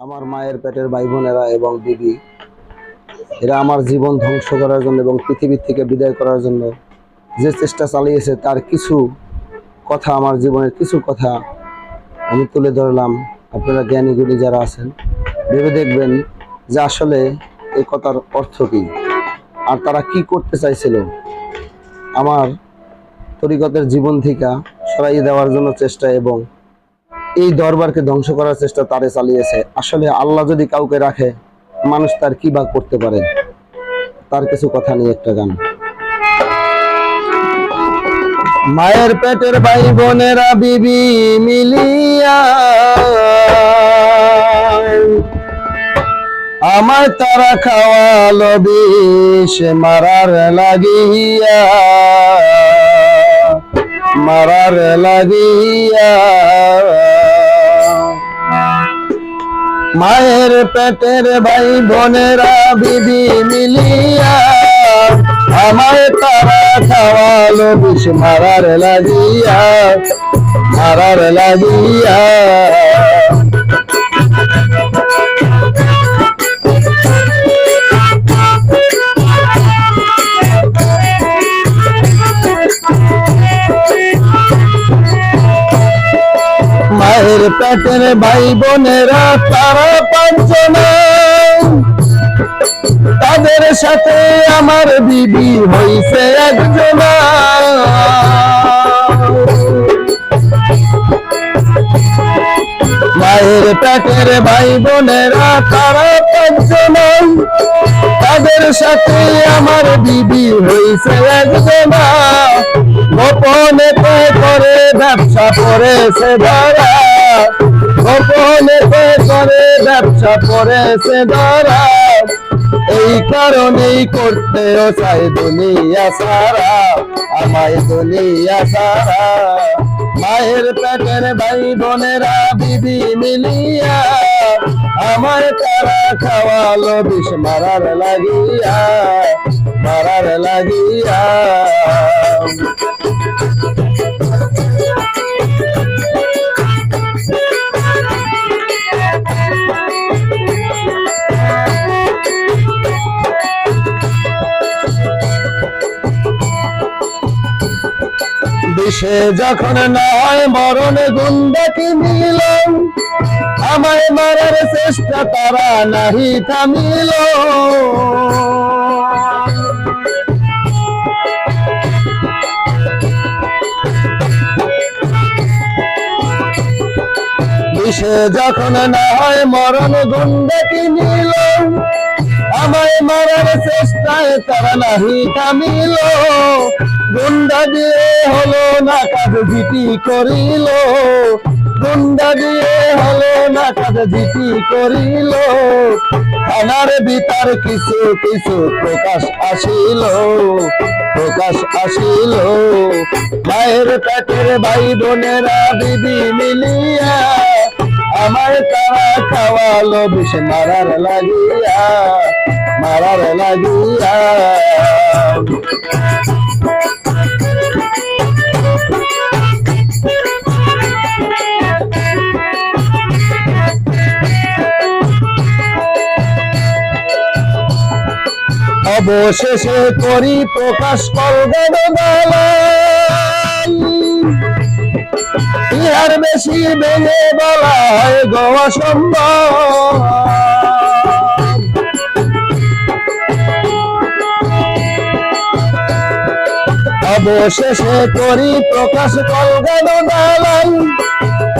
আমার মায়ের পেটের ভাই বোনেরা এবং দিদি, এরা আমার জীবন ধ্বংস করার জন্য এবং পৃথিবীর থেকে বিদায় করার জন্য যে চেষ্টা চালিয়েছে, তার কিছু কথা, আমার জীবনের কিছু কথা আমি তুলে ধরলাম। আপনারা জ্ঞানীগুলি যারা আছেন, ভেবে দেখবেন যে আসলে এই কথার অর্থ কী আর তারা কি করতে চাইছিল। আমার তরিকতের জীবন থেকে সরাইয়ে দেওয়ার জন্য চেষ্টা এবং এই দরবারকে ধ্বংস করার চেষ্টা তারে চালিয়েছে। আসলে আল্লাহ যদি কাউকে রাখে, মানুষ তার কি বা করতে পারে? তার কিছু কথা নিয়ে একটা গান। মায়ের পেটের ভাই বোনেরা বিবি মিলিয়া, আমার তারা খাওয়ালো বিষ মারার লাগিয়া মারার লাগিয়া। মায়ের পেটের ভাই বোনেরা বিবি মিলিয়া আমায় তারা খাওয়ালো বিষ মারার লাগিয়া মারার লাগিয়া। পেটের ভাই বোনেরা তারা পাঁচজনা। তাদের সাথে আমার বিবি হইছে একজনা। মায়ের পেটের ভাই বোনেরা তারা পাঁচজনা। তাদের সাথে আমার বিবি হইছে একজনা। গোপনে করে ব্যবসা করেছে ধরা গোপনে করে, ব্যবসা করেছে ধরা এই কারণেই করতেও চাই দুনিয়া সারা, আমায় দুনিয়া সারা। মায়ের পেটের ভাই বোনেরা, বিবি মিলিয়া, আমায় তারা খাওয়ালো বিষ মারার লাগিয়া মারার লাগিয়া। বিষে যখন নয় মরণ গুন্ডাকে নিল আমায় মারার চেষ্টা তারা নাহি থামিল। বিষে যখন নয় মরণ গুন্ডাকে নিল আমায় মারার চেষ্টায়, তারা নাহি থামিল গুন্ডা দিয়ে হলো না কাজ জিটি করিল। গুন্ডা দিয়ে হলো না কাজ জিটি করিল। থানার ভিতর কিছু কিছু প্রকাশ আসিল। প্রকাশ আসিল। মায়ের পেটের ভাই বোনেরা দিদি মিলিয়া আমার তারা খাওয়ালো বিষ মারার লাগিয়া। মারার লাগিয়া অবশেষে করি প্রকাশ করবেন ইহার বেশি বলা হয় গোয়া সম্ভব অবশেষে করি প্রকাশ দালাই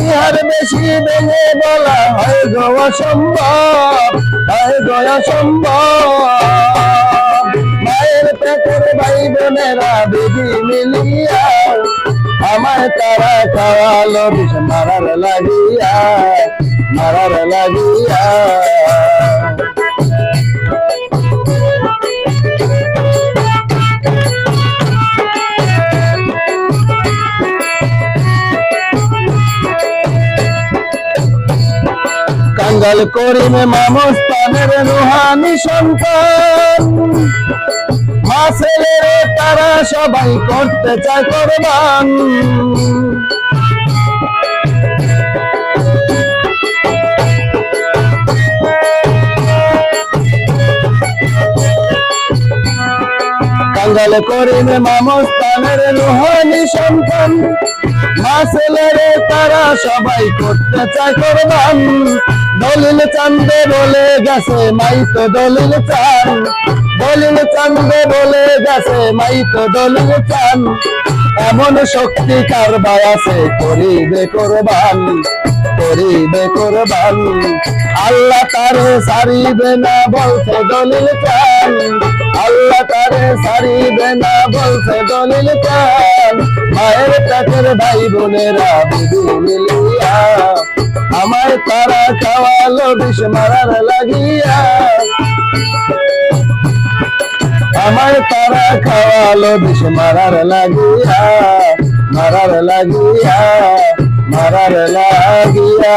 ইহার বেশি ভেঙে বলা হয় গোয়া সম্ভব, হয় গোয়া সম্ভব। মায়ের পেটের ভাই বোনেরা দিদি মিলিয়া, আমায় তারা খাওয়ালো বিষ মারার লাগিয়া মারার লাগিয়া। বাঙ্গাল করিমে মামস্তানের রুহানি সন্তান। মা ছেলেরে তারা সবাই করতে চায় করবান। বাঙ্গাল করিমে মামস্তানের রুহানি সন্তান। মা ছেলেরে তারা সবাই করতে চায় করবান। দলিল চান্দে বলে গেছে, মাই তো দলিল চান দলিল চান্দে বলে গেছে, মাই তো দলিল চান এমন শক্তি কারবার আছে? করিবে কোরবান করিবে কোরবান। আল্লাহ তারে সারিবে না বলছে দলিল চান আল্লাহ তারে সারিবে না বলছে দলিল চান মায়ের পেটের ভাই বোনেরা বিধি মিলিয়া আমার তারা খাওয়ালো বিষ মারার লাগিয়া। আমার তারা খাওয়ালো বিষ মারার লাগিয়া মারার লাগিয়া মারার লাগিয়া।